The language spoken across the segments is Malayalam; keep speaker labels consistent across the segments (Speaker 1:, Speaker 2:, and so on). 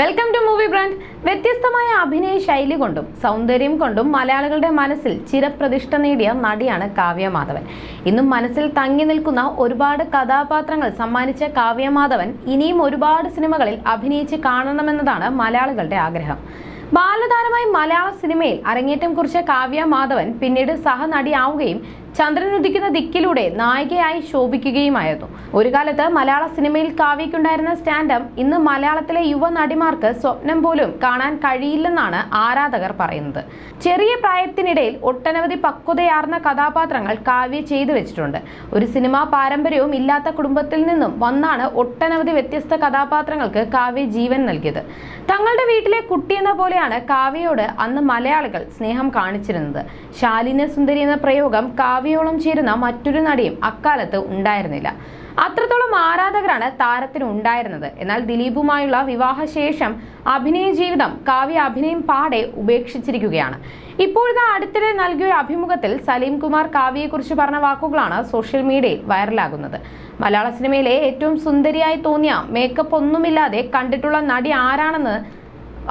Speaker 1: വെൽക്കം ടു മൂവി ബ്രാൻഡ് വ്യത്യസ്തമായ അഭിനയ ശൈലി കൊണ്ടും സൗന്ദര്യം കൊണ്ടും മലയാളികളുടെ മനസ്സിൽ ചിരപ്രതിഷ്ഠ നേടിയ നടിയാണ് കാവ്യ മാധവൻ. ഇന്നും മനസ്സിൽ തങ്ങി നിൽക്കുന്ന ഒരുപാട് കഥാപാത്രങ്ങൾ സമ്മാനിച്ച കാവ്യ മാധവൻ ഇനിയും ഒരുപാട് സിനിമകളിൽ അഭിനയിച്ച് കാണണമെന്നതാണ് മലയാളികളുടെ ആഗ്രഹം. ബാലതാരമായി മലയാള സിനിമയിൽ അരങ്ങേറ്റം കുറിച്ച കാവ്യ മാധവൻ പിന്നീട് സഹനടിയാവുകയും ചന്ദ്രൻ ഉദിക്കുന്ന ദിക്കിലൂടെ നായികയായി ശോഭിക്കുകയുമായിരുന്നു. ഒരു കാലത്ത് മലയാള സിനിമയിൽ കാവ്യക്കുണ്ടായിരുന്ന സ്റ്റാൻഡപ്പ് ഇന്ന് മലയാളത്തിലെ യുവ നടിമാർക്ക് സ്വപ്നം പോലും കാണാൻ കഴിയില്ലെന്നാണ് ആരാധകർ പറയുന്നത്. ചെറിയ പ്രായത്തിനിടയിൽ ഒട്ടനവധി പക്വതയാർന്ന കഥാപാത്രങ്ങൾ കാവ്യ ചെയ്തു വെച്ചിട്ടുണ്ട്. ഒരു സിനിമാ പാരമ്പര്യവും ഇല്ലാത്ത കുടുംബത്തിൽ നിന്നും വന്നാണ് ഒട്ടനവധി വ്യത്യസ്ത കഥാപാത്രങ്ങൾക്ക് കാവ്യ ജീവൻ നൽകിയത്. തങ്ങളുടെ വീട്ടിലെ കുട്ടിയെന്ന പോലെയാണ് കാവ്യയോട് അന്ന് മലയാളികൾ സ്നേഹം കാണിച്ചിരുന്നത്. ശാലിന സുന്ദരി എന്ന പ്രയോഗം കാവ്യയോളം ചേരുന്ന മറ്റൊരു നടിയും അക്കാലത്ത് ഉണ്ടായിരുന്നില്ല. അത്രത്തോളം ആരാധകരാണ് താരത്തിന് ഉണ്ടായിരുന്നത്. എന്നാൽ ദിലീപുമായുള്ള വിവാഹശേഷം അഭിനയ ജീവിതം കാവ്യ അഭിനയം പാടെ ഉപേക്ഷിച്ചിരിക്കുകയാണ്. ഇപ്പോഴത്തെ അടുത്തിടെ നൽകിയ ഒരു അഭിമുഖത്തിൽ സലീം കുമാർ കാവ്യയെക്കുറിച്ച് പറഞ്ഞ വാക്കുകളാണ് സോഷ്യൽ മീഡിയയിൽ വൈറലാകുന്നത്. മലയാള സിനിമയിലെ ഏറ്റവും സുന്ദരിയായി തോന്നിയ മേക്കപ്പ് ഒന്നുമില്ലാതെ കണ്ടിട്ടുള്ള നടി ആരാണെന്ന്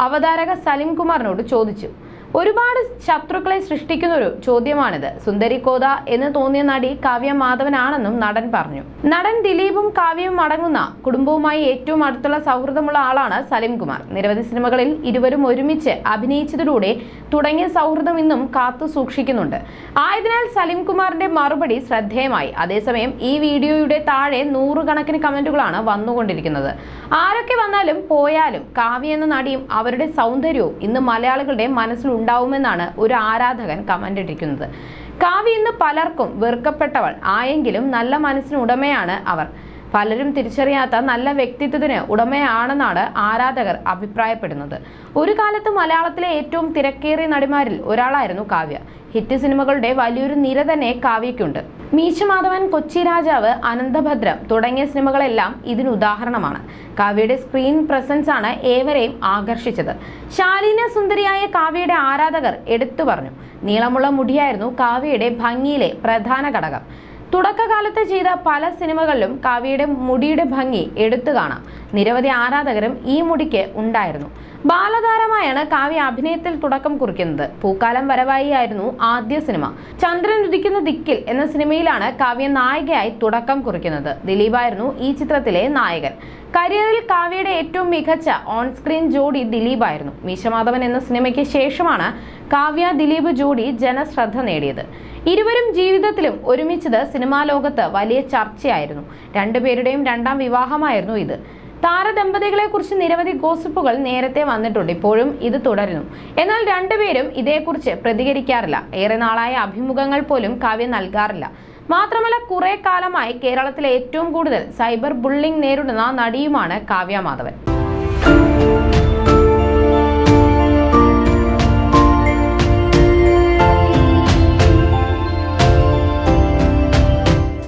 Speaker 1: അവതാരക സലീം കുമാറിനോട് ചോദിച്ചു. ഒരുപാട് ശത്രുക്കളെ സൃഷ്ടിക്കുന്ന ഒരു ചോദ്യമാണിത്. സുന്ദരി കോത എന്ന് തോന്നിയ നടി കാവ്യ മാധവനാണെന്നും നടൻ പറഞ്ഞു. നടൻ ദിലീപും കാവ്യയും അടങ്ങുന്ന കുടുംബവുമായി ഏറ്റവും അടുത്തുള്ള സൗഹൃദമുള്ള ആളാണ് സലീം കുമാർ നിരവധി സിനിമകളിൽ ഇരുവരും ഒരുമിച്ച് അഭിനയിച്ചതിലൂടെ തുടങ്ങിയ സൗഹൃദം ഇന്നും കാത്തു സൂക്ഷിക്കുന്നുണ്ട്. ആയതിനാൽ സലീം കുമാറിന്റെ മറുപടി ശ്രദ്ധേയമായി. അതേസമയം ഈ വീഡിയോയുടെ താഴെ നൂറുകണക്കിന് കമന്റുകളാണ് വന്നുകൊണ്ടിരിക്കുന്നത്. ആരൊക്കെ വന്നാലും പോയാലും കാവ്യ എന്ന നടിയും അവരുടെ സൗന്ദര്യവും ഇന്ന് മലയാളികളുടെ മനസ്സിൽ ഉണ്ടാവുമെന്നാണ് ഒരു ആരാധകൻ കമന്റ് ഇട്ടിരിക്കുന്നത്. കാവ്യ ഇന്ന് പലർക്കും വെറുക്കപ്പെട്ടവൾ. ആയെങ്കിലും നല്ല മനസ്സിന് ഉടമയാണ് അവർ. പലരും തിരിച്ചറിയാത്ത നല്ല വ്യക്തിത്വത്തിന് ഉടമയാണെന്നാണ് ആരാധകർ അഭിപ്രായപ്പെടുന്നത്. ഒരു കാലത്ത് മലയാളത്തിലെ ഏറ്റവും തിരക്കേറിയ നടിമാരിൽ ഒരാളായിരുന്നു കാവ്യ. ഹിറ്റ് സിനിമകളുടെ വലിയൊരു നിര തന്നെ കാവ്യയ്ക്കുണ്ട്. മീശമാധവൻ കൊച്ചി രാജാവ് അനന്തഭദ്രം തുടങ്ങിയ സിനിമകളെല്ലാം ഇതിന് ഉദാഹരണമാണ്. കാവ്യയുടെ സ്ക്രീൻ പ്രസൻസ് ആണ് ഏവരെയും ആകർഷിച്ചത്. ശാലീന സുന്ദരിയായ കാവ്യയുടെ ആരാധകർ എടുത്തു പറഞ്ഞു. നീളമുള്ള മുടിയായിരുന്നു കാവ്യയുടെ ഭംഗിയിലെ പ്രധാന ഘടകം. തുടക്കകാലത്ത് ചെയ്ത പല സിനിമകളിലും കാവ്യയുടെ മുടിയുടെ ഭംഗി എടുത്തു കാണാം. നിരവധി ആരാധകരും ഈ മുടിക്ക് ഉണ്ടായിരുന്നു. ബാലതാരമായാണ് കാവ്യ അഭിനയത്തിൽ തുടക്കം കുറിക്കുന്നത്. പൂക്കാലം വരവായി ആയിരുന്നു ആദ്യ സിനിമ. ചന്ദ്രൻ ഉദിക്കുന്ന ദിക്കിൽ എന്ന സിനിമയിലാണ് കാവ്യ നായികയായി തുടക്കം കുറിക്കുന്നത്. ദിലീപായിരുന്നു ഈ ചിത്രത്തിലെ നായകൻ. കരിയറിൽ കാവ്യയുടെ ഏറ്റവും മികച്ച ഓൺ സ്ക്രീൻ ജോഡി ദിലീപായിരുന്നു. മീശമാധവൻ എന്ന സിനിമയ്ക്ക് ശേഷമാണ് കാവ്യ ദിലീപ് ജോഡി ജനശ്രദ്ധ നേടിയത്. ഇരുവരും ജീവിതത്തിലും ഒരുമിച്ചത് സിനിമാ ലോകത്ത് വലിയ ചർച്ചയായിരുന്നു. രണ്ടുപേരുടെയും രണ്ടാം വിവാഹമായിരുന്നു ഇത്. താരദമ്പതികളെക്കുറിച്ച് നിരവധി ഗോസിപ്പുകൾ നേരത്തെ വന്നിട്ടുണ്ട്. ഇപ്പോഴും ഇത് തുടരുന്നു. എന്നാൽ രണ്ടുപേരും ഇതേക്കുറിച്ച് പ്രതികരിക്കാറില്ല. ഏറെ നാളായ അഭിമുഖങ്ങൾ പോലും കാവ്യ നൽകാറില്ല. മാത്രമല്ല കുറെ കാലമായി കേരളത്തിലെ ഏറ്റവും കൂടുതൽ സൈബർ ബുള്ളിംഗ് നേരിടുന്ന നടിയുമാണ് കാവ്യ മാധവൻ.